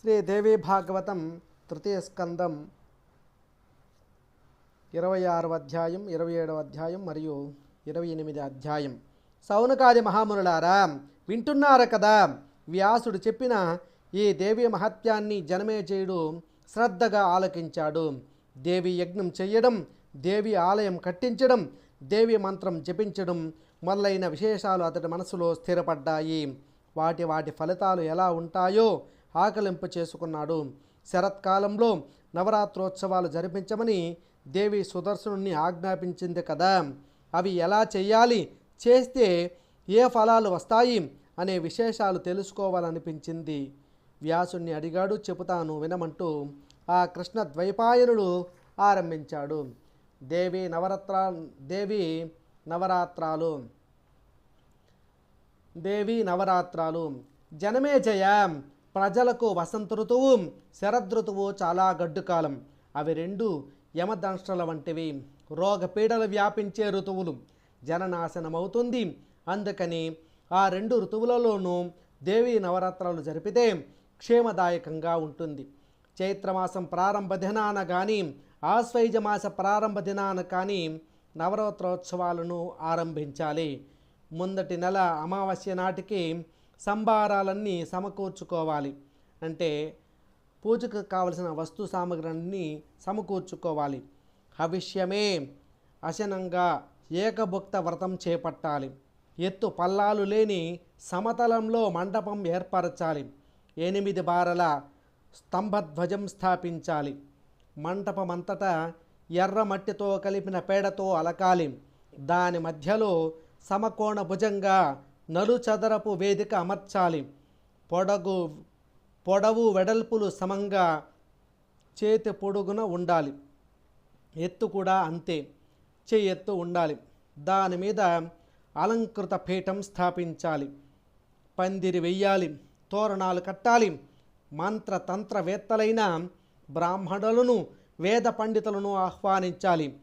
శ్రీదేవి భాగవతం తృతీయ స్కందం ఇరవై ఆరవ అధ్యాయం ఇరవై ఏడవ అధ్యాయం మరియు ఇరవై ఎనిమిది అధ్యాయం. సౌనకాది మహామునులారా వింటున్నారు కదా? వ్యాసుడు చెప్పిన ఈ దేవి మహత్యాన్ని జనమేజయుడు శ్రద్ధగా ఆలకించాడు. దేవి యజ్ఞం చేయడం దేవి ఆలయం కట్టించడం దేవి మంత్రం జపించడం మొదలైన విశేషాలు అతడి మనసులో స్థిరపడ్డాయి. వాటి వాటి ఫలితాలు ఎలా ఉంటాయో ఆకలింప చేసుకున్నాడు. శరత్కాలంలో నవరాత్రోత్సవాలు జరిపించమని దేవి సుదర్శనుణ్ణి ఆజ్ఞాపించింది కదా. అవి ఎలా చేయాలి? చేస్తే ఏ ఫలాలు వస్తాయి? అనే విశేషాలు తెలుసుకోవాలనిపించింది. వ్యాసుణ్ణి అడిగాడు చెబుతాను వినమంటూ ఆ కృష్ణ ద్వైపాయనుడు ఆరంభించాడు. దేవి నవరత్రా దేవి నవరాత్రాలు. దేవి నవరాత్రాలు. జనమేజయ ప్రజలకు వసంత ఋతువు శరదృతువు చాలా గడ్డు కాలం. అవి రెండు యమదంష్ట్రల వంటివి. రోగపీడలు వ్యాపించే ఋతువులు. జననాశనమవుతుంది. అందుకని ఆ రెండు ఋతువులలోనూ దేవి నవరాత్రాలు జరిపితే క్షేమదాయకంగా ఉంటుంది. చైత్రమాసం ప్రారంభ దినాన కానీ ఆశ్వైజ మాస ప్రారంభ దినాన కానీ నవరాత్రోత్సవాలను ఆరంభించాలి. ముందటి నెల అమావాస్య నాటికి సంబారాలన్నీ సమకూర్చుకోవాలి. అంటే పూజకు కావలసిన వస్తు సామగ్రిని సమకూర్చుకోవాలి. హవిష్యమే అశనంగా ఏకభుక్త వ్రతం చేపట్టాలి. ఎత్తు పల్లాలు లేని సమతలంలో మండపం ఏర్పరచాలి. ఎనిమిది బారల స్తంభధ్వజం స్థాపించాలి. మంటపమంతటా ఎర్ర మట్టితో కలిపిన పేడతో అలకాలి. దాని మధ్యలో సమకోణ భుజంగా నలుచదరపు వేదిక అమర్చాలి. పొడగు పొడవు వెడల్పులు సమంగా చేతి పొడుగున ఉండాలి. ఎత్తు కూడా అంతే చేయి ఎత్తు ఉండాలి. దాని మీద అలంకృత పీఠం స్థాపించాలి. పందిరి వెయ్యాలి తోరణాలు కట్టాలి. మంత్ర తంత్రవేత్తలైన బ్రాహ్మణులను వేద పండితులను ఆహ్వానించాలి.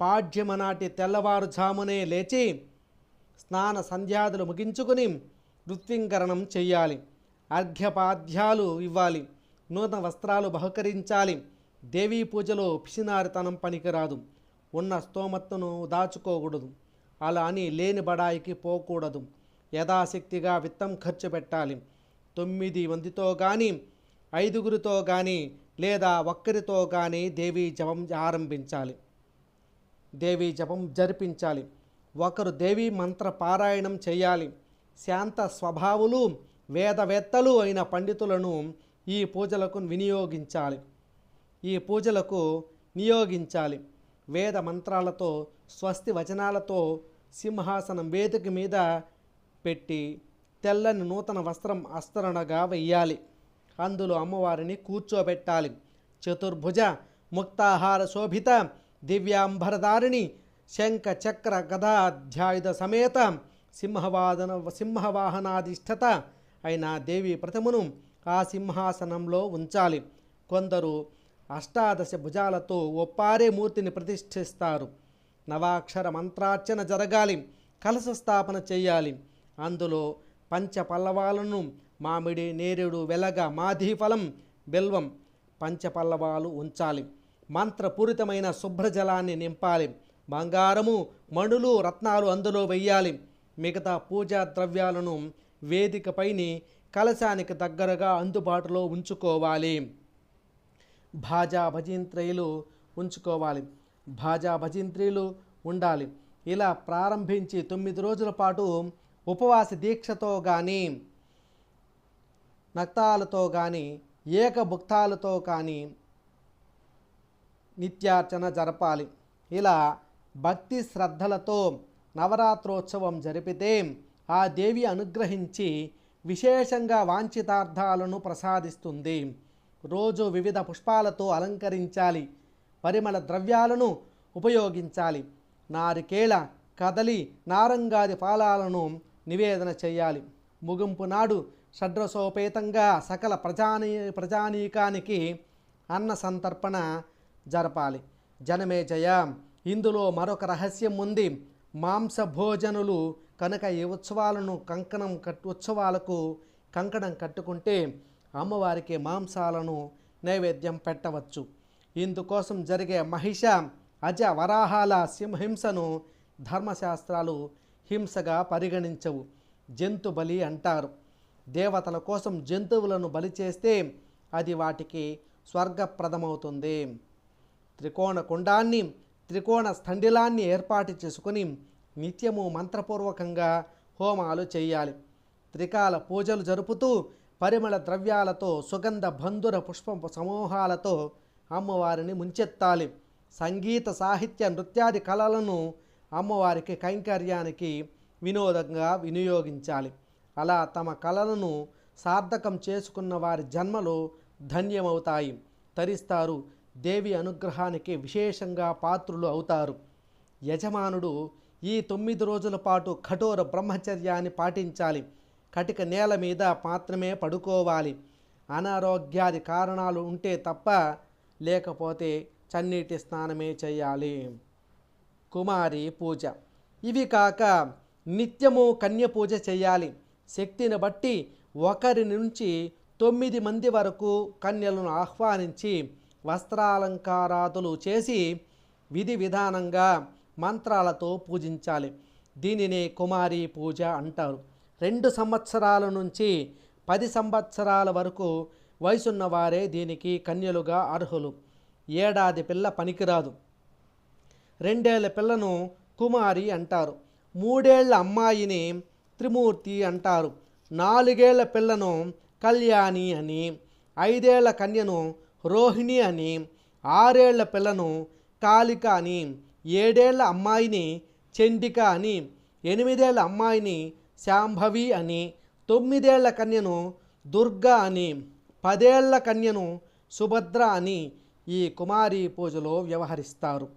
పాడ్యమనాటి తెల్లవారుజామునే లేచి స్నాన సంధ్యాదులు ముగించుకుని నృత్యంకరణం చేయాలి అర్ఘ్యపాద్యాలు ఇవ్వాలి. నూతన వస్త్రాలు బహుకరించాలి. దేవీ పూజలో పిసినారితనం పనికిరాదు. ఉన్న స్తోమత్తును దాచుకోకూడదు. అలా అని లేని బడాయికి పోకూడదు. యథాశక్తిగా విత్తం ఖర్చు పెట్టాలి. తొమ్మిది మందితో కానీ ఐదుగురితో కానీ లేదా ఒక్కరితో కానీ దేవీ జపం ఆరంభించాలి. దేవీ జపం జరిపించాలి. ఒకరు దేవి మంత్ర పారాయణం చేయాలి. శాంత స్వభావులు వేదవేత్తలు అయిన పండితులను ఈ పూజలకు వినియోగించాలి. ఈ పూజలకు నియోగించాలి. వేద మంత్రాలతో స్వస్తి వచనాలతో సింహాసనం వేదిక మీద పెట్టి తెల్లని నూతన వస్త్రం అస్తరణగా వెయ్యాలి. అందులో అమ్మవారిని కూర్చోబెట్టాలి. చతుర్భుజ ముక్తాహార శోభిత దివ్యాంబరదారిణి శంఖ చక్ర గదాధ్యాయుధ సమేత సింహవాదన సింహవాహనాధిష్ఠత అయిన దేవి ప్రతిమను ఆ సింహాసనంలో ఉంచాలి. కొందరు అష్టాదశ భుజాలతో ఒప్పారే మూర్తిని ప్రతిష్ఠిస్తారు. నవాక్షర మంత్రార్చన జరగాలి. కలశ స్థాపన చేయాలి. అందులో పంచ పల్లవాలను మామిడి నేరేడు వెలగ మాధీఫలం బెల్వం పంచపల్లవాలు ఉంచాలి. మంత్రపూరితమైన శుభ్రజలాన్ని నింపాలి. బంగారము మణులు రత్నాలు అందులో వెయ్యాలి. మిగతా పూజా ద్రవ్యాలను వేదికపైని కలశానికి దగ్గరగా అందుబాటులో ఉంచుకోవాలి. భాజా భజంత్రీలు ఉంచుకోవాలి. భాజా భజంత్రీలు ఉండాలి. ఇలా ప్రారంభించి తొమ్మిది రోజుల పాటు ఉపవాస దీక్షతో కానీ నక్తాలతో కానీ ఏకభుక్తాలతో కానీ నిత్యార్చన జరపాలి. ఇలా భక్తి శ్రద్ధలతో నవరాత్రోత్సవం జరిపితే ఆ దేవి అనుగ్రహించి విశేషంగా వాంఛితార్థాలను ప్రసాదిస్తుంది. రోజు వివిధ పుష్పాలతో అలంకరించాలి. పరిమళ ద్రవ్యాలను ఉపయోగించాలి. నారికేళ కదలి నారంగాది ఫలాలను నివేదన చేయాలి. ముగింపు నాడు షడ్రసోపేతంగా సకల ప్రజానీ ప్రజానీకానికి అన్న సంతర్పణ జరపాలి. జనమే జయ. ఇందులో మరొక రహస్యం ఉంది. మాంస భోజనులు కనుక ఈ ఉత్సవాలను కంకణం కట్ ఉత్సవాలకు కంకణం కట్టుకుంటే అమ్మవారికి మాంసాలను నైవేద్యం పెట్టవచ్చు. ఇందుకోసం జరిగే మహిష అజ వరాహాల సింహింసను ధర్మశాస్త్రాలు హింసగా పరిగణించవు. జంతు బలి అంటారు. దేవతల కోసం జంతువులను బలి చేస్తే అది వాటికి స్వర్గప్రదమవుతుంది. త్రికోణ కుండాన్ని త్రికోణ స్థండిలాన్ని ఏర్పాటు చేసుకుని నిత్యము మంత్రపూర్వకంగా హోమాలు చేయాలి. త్రికాల పూజలు జరుపుతూ పరిమళ ద్రవ్యాలతో సుగంధ బంధుర పుష్ప సమూహాలతో అమ్మవారిని ముంచెత్తాలి. సంగీత సాహిత్య నృత్యాది కళలను అమ్మవారికి కైంకర్యానికి వినోదంగా వినియోగించాలి. అలా తమ కళలను సార్థకం చేసుకున్న వారి జన్మలు ధన్యమవుతాయి. తరిస్తారు దేవి అనుగ్రహానికి విశేషంగా పాత్రులు అవుతారు. యజమానుడు ఈ తొమ్మిది రోజుల పాటు కఠోర బ్రహ్మచర్యాన్ని పాటించాలి. కటిక నేల మీద మాత్రమే పడుకోవాలి. అనారోగ్యాది కారణాలు ఉంటే తప్ప లేకపోతే చన్నీటి స్నానమే చేయాలి. కుమారి పూజ. ఇవి కాక నిత్యము కన్య పూజ చేయాలి. శక్తిని బట్టి ఒకరి నుంచి తొమ్మిది మంది వరకు కన్యలను ఆహ్వానించి వస్త్రాలంకారాదులు చేసి విధి విధానంగా మంత్రాలతో పూజించాలి. దీనినే కుమారి పూజ అంటారు. రెండు సంవత్సరాల నుంచి పది సంవత్సరాల వరకు వయసున్న వారే దీనికి కన్యలుగా అర్హులు. ఏడాది పిల్ల పనికిరాదు. రెండేళ్ళ పిల్లను కుమారి అంటారు. మూడేళ్ళ అమ్మాయిని త్రిమూర్తి అంటారు. నాలుగేళ్ళ పిల్లను కళ్యాణి అని ఐదేళ్ళ కన్యను రోహిణి అని ఆరేళ్ళ పిల్లను కాళిక అని ఏడేళ్ళ అమ్మాయిని చండిక అని ఎనిమిదేళ్ళ అమ్మాయిని శాంభవి అని తొమ్మిదేళ్ళ కన్యను దుర్గా అని పదేళ్ళ కన్యను సుభద్ర అని ఈ కుమారి పూజలో వ్యవహరిస్తారు.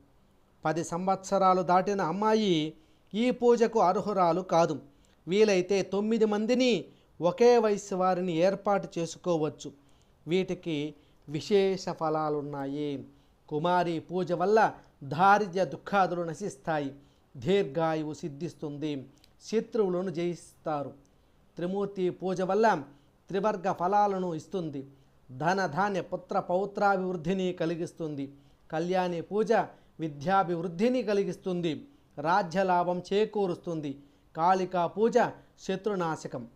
పది సంవత్సరాలు దాటిన అమ్మాయి ఈ పూజకు అర్హురాలు కాదు. వీలైతే తొమ్మిది మందిని ఒకే వయసు వారిని ఏర్పాటు చేసుకోవచ్చు. వీటికి విశేష ఫలాలున్నాయి. కుమారి పూజ వల్ల దారిద్ర్య దుఃఖాదులు నశిస్తాయి. దీర్ఘాయువు సిద్ధిస్తుంది. శత్రువులను జయిస్తారు. త్రిమూర్తి పూజ వల్ల త్రివర్గ ఫలాలను ఇస్తుంది. ధన ధాన్య పుత్ర పౌత్రాభివృద్ధిని కలిగిస్తుంది. కళ్యాణి పూజ విద్యాభివృద్ధిని కలిగిస్తుంది. రాజ్యలాభం చేకూరుస్తుంది. కాళికా పూజ శత్రునాశకం.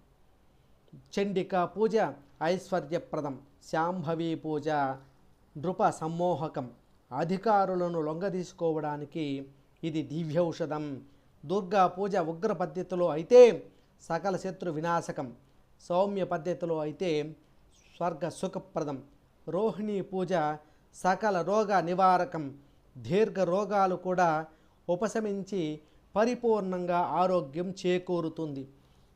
చండికా పూజ ఐశ్వర్యప్రదం. శాంభవి పూజ నృప సమ్మోహకం అధికారులను లొంగదీసుకోవడానికి ఇది దివ్యౌషధం. దుర్గా పూజ ఉగ్ర పద్ధతిలో అయితే సకల శత్రు వినాశకం. సౌమ్య పద్ధతిలో అయితే స్వర్గ సుఖప్రదం. రోహిణి పూజ సకల రోగ నివారకం. దీర్ఘ రోగాలు కూడా ఉపశమించి పరిపూర్ణంగా ఆరోగ్యం చేకూరుతుంది.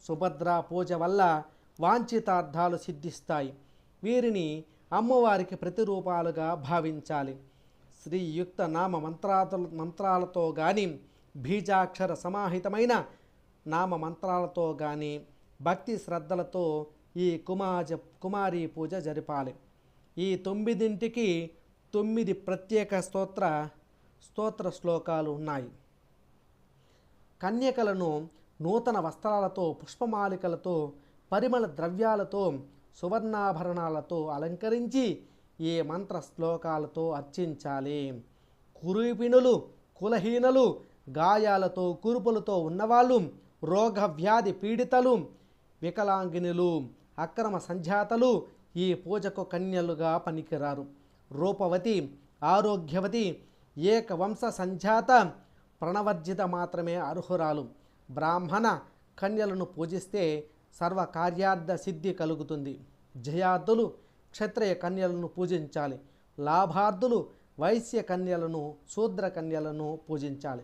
సుభద్ర పూజ వల్ల వాంఛితార్థాలు సిద్ధిస్తాయి. వీరిని అమ్మవారికి ప్రతిరూపాలుగా భావించాలి. శ్రీయుక్త నామ మంత్రాల మంత్రాలతో కానీ బీజాక్షర సమాహితమైన నామ మంత్రాలతో కానీ భక్తి శ్రద్ధలతో ఈ కుమాజ కుమారి పూజ జరిపాలి. ఈ తొమ్మిదింటికి తొమ్మిది ప్రత్యేక స్తోత్ర స్తోత్ర శ్లోకాలు ఉన్నాయి. కన్యకలను నూతన వస్త్రాలతో పుష్పమాలికలతో పరిమళ ద్రవ్యాలతో సువర్ణాభరణాలతో అలంకరించి ఈ మంత్ర శ్లోకాలతో అర్చించాలి. కురుపిణులు కులహీనలు గాయాలతో కురుపులతో ఉన్నవాళ్ళు రోగవ్యాధి పీడితలు వికలాంగినులు అక్రమ సంజాతలు ఈ పూజకు కన్యలుగా పనికిరారు. రూపవతి ఆరోగ్యవతి ఏకవంశ సంజాత ప్రణవర్జిత మాత్రమే అర్హురాలు. బ్రాహ్మణ కన్యలను పూజిస్తే సర్వ కార్యార్థ సిద్ధి కలుగుతుంది. జయార్థులు క్షత్రియ కన్యలను పూజించాలి. లాభార్థులు వైశ్య కన్యలను శూద్ర కన్యలను పూజించాలి.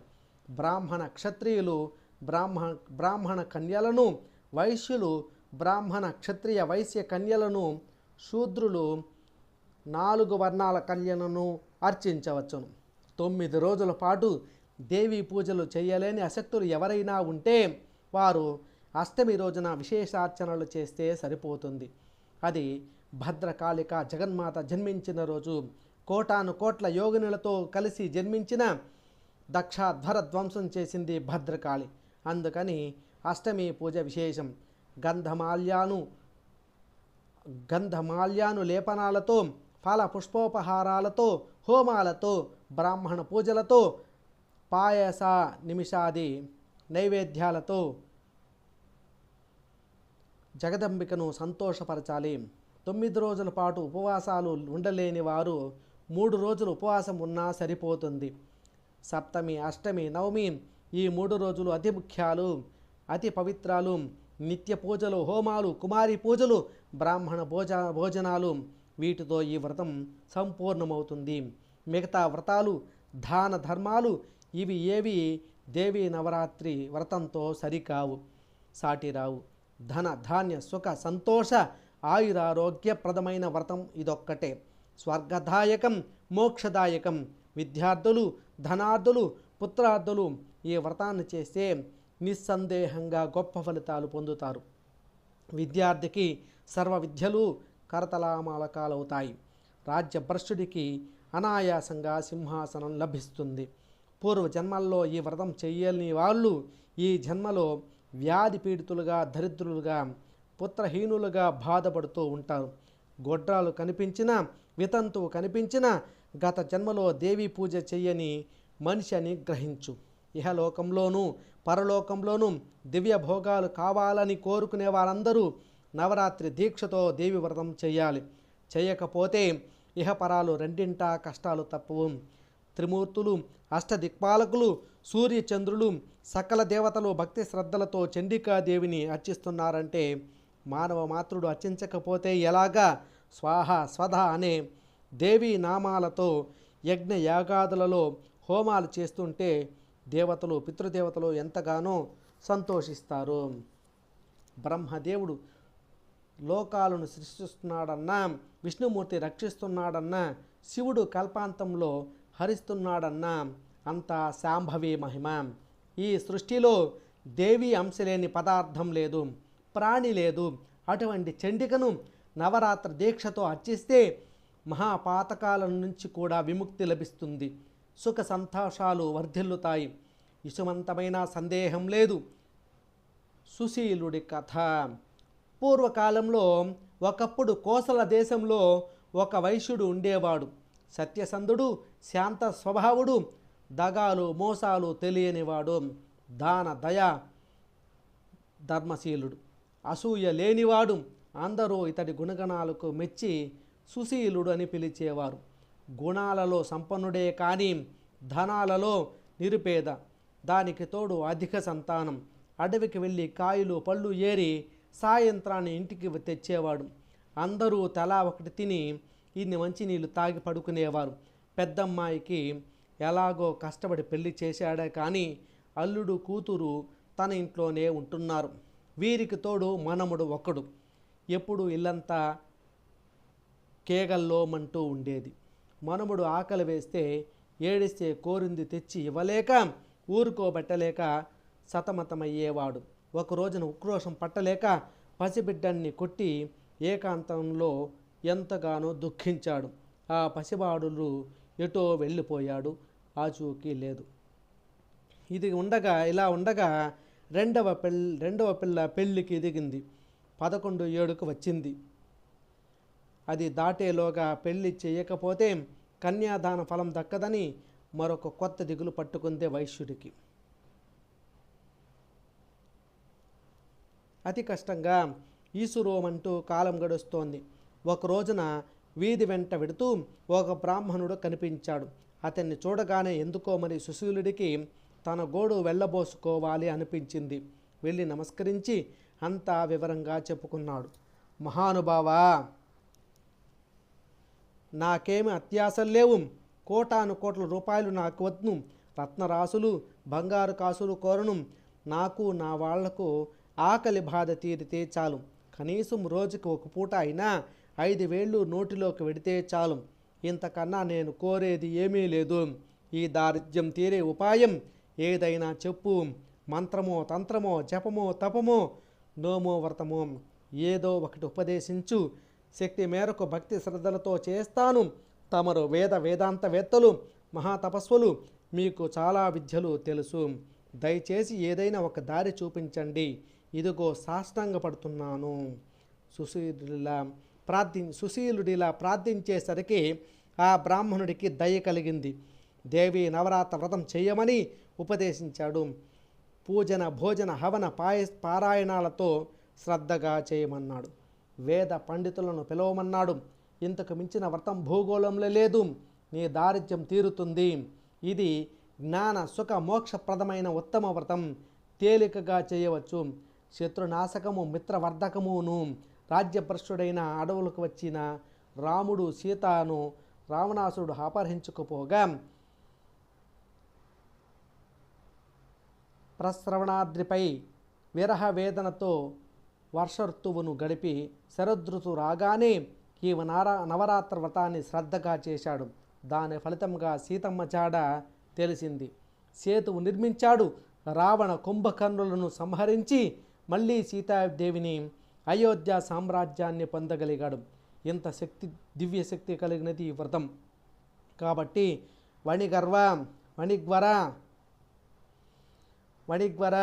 బ్రాహ్మణ క్షత్రియులు బ్రాహ్మణ బ్రాహ్మణ కన్యలను వైశ్యులు బ్రాహ్మణ క్షత్రియ వైశ్య కన్యలను శూద్రులు నాలుగు వర్ణాల కన్యలను అర్చించవచ్చును. తొమ్మిది రోజుల పాటు దేవీ పూజలు చేయలేని అసక్తులు ఎవరైనా ఉంటే వారు అష్టమి రోజున విశేషార్చనలు చేస్తే సరిపోతుంది. అది భద్రకాళిక జగన్మాత జన్మించిన రోజు కోటాను కోట్ల యోగినులతో కలిసి జన్మించిన దక్షాధ్వర ధ్వంసం చేసింది భద్రకాళి. అందుకని అష్టమి పూజ విశేషం. గంధమాల్యాను గంధమాల్యాను లేపనాలతో ఫల పుష్పోపహారాలతో హోమాలతో బ్రాహ్మణ పూజలతో పాయస నిమిషాది నైవేద్యాలతో జగదంబికను సంతోషపరచాలి. తొమ్మిది రోజుల పాటు ఉపవాసాలు ఉండలేని వారు మూడు రోజులు ఉపవాసం ఉన్నా సరిపోతుంది. సప్తమి అష్టమి నవమి ఈ మూడు రోజులు అతి ముఖ్యాలు అతి పవిత్రాలు. నిత్య పూజలు హోమాలు కుమారి పూజలు బ్రాహ్మణ భోజ భోజనాలు. వీటితో ఈ వ్రతం సంపూర్ణమవుతుంది. మిగతా వ్రతాలు దాన ధర్మాలు ఇవి ఏవి? దేవి నవరాత్రి వ్రతంతో సరికావు. సాటిరావు ధన ధాన్య సుఖ సంతోష ఆయురారోగ్యప్రదమైన వ్రతం ఇదొక్కటే. స్వర్గదాయకం మోక్షదాయకం. విద్యార్థులు ధనార్థులు పుత్రార్థులు ఈ వ్రతాన్ని చేస్తే నిస్సందేహంగా గొప్ప ఫలితాలు పొందుతారు. విద్యార్థికి సర్వ విద్యలు కరతలామాలకాలవుతాయి రాజ్యభ్రష్టుడికి అనాయాసంగా సింహాసనం లభిస్తుంది. పూర్వ జన్మల్లో ఈ వ్రతం చెయ్యని వాళ్ళు ఈ జన్మలో వ్యాధి పీడితులుగా దరిద్రులుగా పుత్రహీనులుగా బాధపడుతూ ఉంటారు. గొడ్రాలు కనిపించిన వితంతువు కనిపించిన గత జన్మలో దేవి పూజ చెయ్యని మనిషి అని గ్రహించు. ఇహలోకంలోనూ పరలోకంలోనూ దివ్య భోగాలు కావాలని కోరుకునే వారందరూ నవరాత్రి దీక్షతో దేవి వ్రతం చేయాలి చేయకపోతే ఇహపరాలు రెండింటా కష్టాలు తప్పవు. త్రిమూర్తులు అష్టదిక్పాలకులు సూర్యచంద్రులు సకల దేవతలు భక్తి శ్రద్ధలతో చండికాదేవిని అర్చిస్తున్నారంటే మానవ మాతృడు అర్చించకపోతే ఎలాగా? స్వాహ స్వధ అనే దేవీ నామాలతో యజ్ఞ యాగాదులలో హోమాలు చేస్తుంటే దేవతలు పితృదేవతలు ఎంతగానో సంతోషిస్తారు. బ్రహ్మదేవుడు లోకాలను సృష్టిస్తున్నాడన్నా విష్ణుమూర్తి రక్షిస్తున్నాడన్నా శివుడు కల్పాంతంలో హరిస్తున్నాడన్న అంత శాంభవి మహిమ. ఈ సృష్టిలో దేవి అంశలేని పదార్థం లేదు ప్రాణి లేదు. అటువంటి చండికను నవరాత్రి దీక్షతో అర్చిస్తే మహాపాతకాల నుంచి కూడా విముక్తి లభిస్తుంది. సుఖ సంతోషాలు వర్ధిల్లుతాయి. ఇసుమంతమైన సందేహం లేదు. సుశీలుడి కథ. పూర్వకాలంలో ఒకప్పుడు కోసల దేశంలో ఒక వైశ్యుడు ఉండేవాడు. సత్యసంధుడు శాంత స్వభావుడు దగాలు మోసాలు తెలియనివాడు దాన దయ ధర్మశీలుడు అసూయ లేనివాడు అందరూ ఇతడి గుణగణాలకు మెచ్చి సుశీలుడు అని పిలిచేవారు. గుణాలలో సంపన్నుడే కానీ ధనాలలో నిరుపేద దానికి తోడు అధిక సంతానం అడవికి వెళ్ళి కాయలు పళ్ళు ఏరి సాయంత్రాన్ని ఇంటికి తెచ్చేవాడు. అందరూ తలా ఒకటి తిని ఇన్ని మంచినీళ్ళు తాగి పడుకునేవారు. పెద్దమ్మాయికి ఎలాగో కష్టపడి పెళ్ళి చేశాడే కానీ అల్లుడు కూతురు తన ఇంట్లోనే ఉంటున్నారు. వీరికి తోడు మనముడు ఒకడు. ఎప్పుడు ఇల్లంతా కేగల్లోమంటూ ఉండేది. మనముడు ఆకలి వేస్తే ఏడిస్తే కోరింది తెచ్చి ఇవ్వలేక ఊరుకోబెట్టలేక సతమతమయ్యేవాడు. ఒక రోజున ఉక్రోషం పట్టలేక పసిబిడ్డన్ని కొట్టి ఏకాంతంలో ఎంతగానో దుఃఖించాడు. ఆ పసిబాడులు ఎటో వెళ్ళిపోయాడు. ఆచూకీ లేదు. ఇది ఉండగా ఇలా ఉండగా రెండవ పెళ్ళి రెండవ పిల్ల పెళ్ళికి దిగింది పదకొండు ఏడుకు వచ్చింది. అది దాటేలోగా పెళ్ళి చేయకపోతే కన్యాదాన ఫలం దక్కదని మరొక కొత్త దిగులు పట్టుకుందే వైశ్యుడికి. అతి కష్టంగా ఈసురోమంటూ కాలం గడుస్తోంది. ఒక రోజున వీధి వెంట వెడుతూ ఒక బ్రాహ్మణుడు కనిపించాడు. అతన్ని చూడగానే ఎందుకో మరి సుశీలుడికి తన గోడు వెళ్ళబోసుకోవాలి అనిపించింది. వెళ్ళి నమస్కరించి అంతా వివరంగా చెప్పుకున్నాడు. మహానుభావా నాకేమి అత్యాశలు లేవు. కోటాను కోట్ల రూపాయలు నాకు వద్దు రత్నరాసులు బంగారు కాసులు కోరను. నాకు నా వాళ్ళకు ఆకలి బాధ తీరితే చాలు. కనీసం రోజుకి ఒక పూట అయినా ఐదు వేళ్ళు నోటిలోకి వెడితే చాలు. ఇంతకన్నా నేను కోరేది ఏమీ లేదు. ఈ దారిద్ర్యం తీరే ఉపాయం ఏదైనా చెప్పు. మంత్రమో తంత్రమో జపమో తపమో నోమో వ్రతమో. ఏదో ఒకటి ఉపదేశించు. శక్తి మేరకు భక్తి శ్రద్ధలతో చేస్తాను. తమరు వేద వేదాంతవేత్తలు మహాతపస్సులు మీకు చాలా విద్యలు తెలుసు. దయచేసి ఏదైనా ఒక దారి చూపించండి. ఇదిగో సాష్టాంగపడుతున్నాను. సుశీల ప్రార్థి సుశీలుడిలా ప్రార్థించేసరికి ఆ బ్రాహ్మణుడికి దయ కలిగింది. దేవి నవరాత్ర వ్రతం చేయమని ఉపదేశించాడు. పూజన భోజన హవన పాయ పారాయణాలతో శ్రద్ధగా చేయమన్నాడు. వేద పండితులను పిలవమన్నాడు. ఇంతకు మించిన వ్రతం భూగోళంలో లేదు. నీ దారిద్ర్యం తీరుతుంది. ఇది జ్ఞాన సుఖ మోక్షప్రదమైన ఉత్తమ వ్రతం. తేలికగా చేయవచ్చు. శత్రునాశకము మిత్రవర్ధకమును రాజ్యభ్రష్టుడైన అడవులకు వచ్చిన రాముడు సీతను రావణాసురుడు అపహరించుకుపోగా ప్రశ్రవణాద్రిపై విరహ వేదనతో వర్ష ఋతువును గడిపి శరదృతు రాగానే ఈ నారా నవరాత్ర వ్రతాన్ని శ్రద్ధగా చేశాడు. దాని ఫలితంగా సీతమ్మ జాడ తెలిసింది. సేతువు నిర్మించాడు. రావణ కుంభకర్ణులను సంహరించి మళ్ళీ సీతాదేవిని అయోధ్య సామ్రాజ్యాన్ని పొందగలిగాడు. ఇంత శక్తి దివ్యశక్తి కలిగినది ఈ వ్రతం. కాబట్టి వణిగర్వ వణిగ్వర వణిగ్వర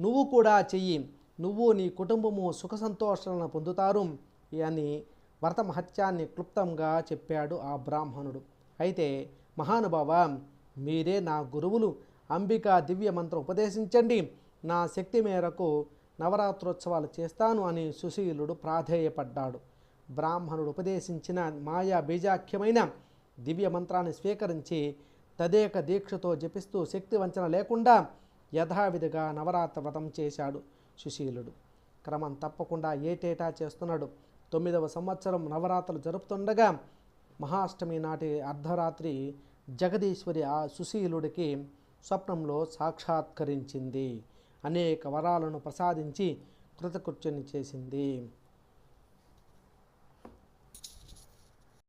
నువ్వు కూడా చెయ్యి. నువ్వు నీ కుటుంబము సుఖ సంతోషాలను పొందుతారు అని వ్రత మహత్యాన్ని క్లుప్తంగా చెప్పాడు ఆ బ్రాహ్మణుడు. అయితే మహానుభావ మీరే నా గురువులు. అంబికా దివ్య మంత్రం ఉపదేశించండి. నా శక్తి మేరకు నవరాత్రోత్సవాలు చేస్తాను అని సుశీలుడు ప్రాధేయపడ్డాడు. బ్రాహ్మణుడు ఉపదేశించిన మాయా బీజాఖ్యమైన దివ్య మంత్రాన్ని స్వీకరించి తదేక దీక్షతో జపిస్తూ శక్తి వంచన లేకుండా యథావిధిగా నవరాత్ర వ్రతం చేశాడు సుశీలుడు. క్రమం తప్పకుండా ఏటేటా చేస్తున్నాడు. తొమ్మిదవ సంవత్సరం నవరాత్రులు జరుపుతుండగా మహాష్టమి నాటి అర్ధరాత్రి జగదీశ్వరి ఆ సుశీలుడికి స్వప్నంలో సాక్షాత్కరించింది. అనేక వరాలను ప్రసాదించి కృతకృత్యుని చేసింది.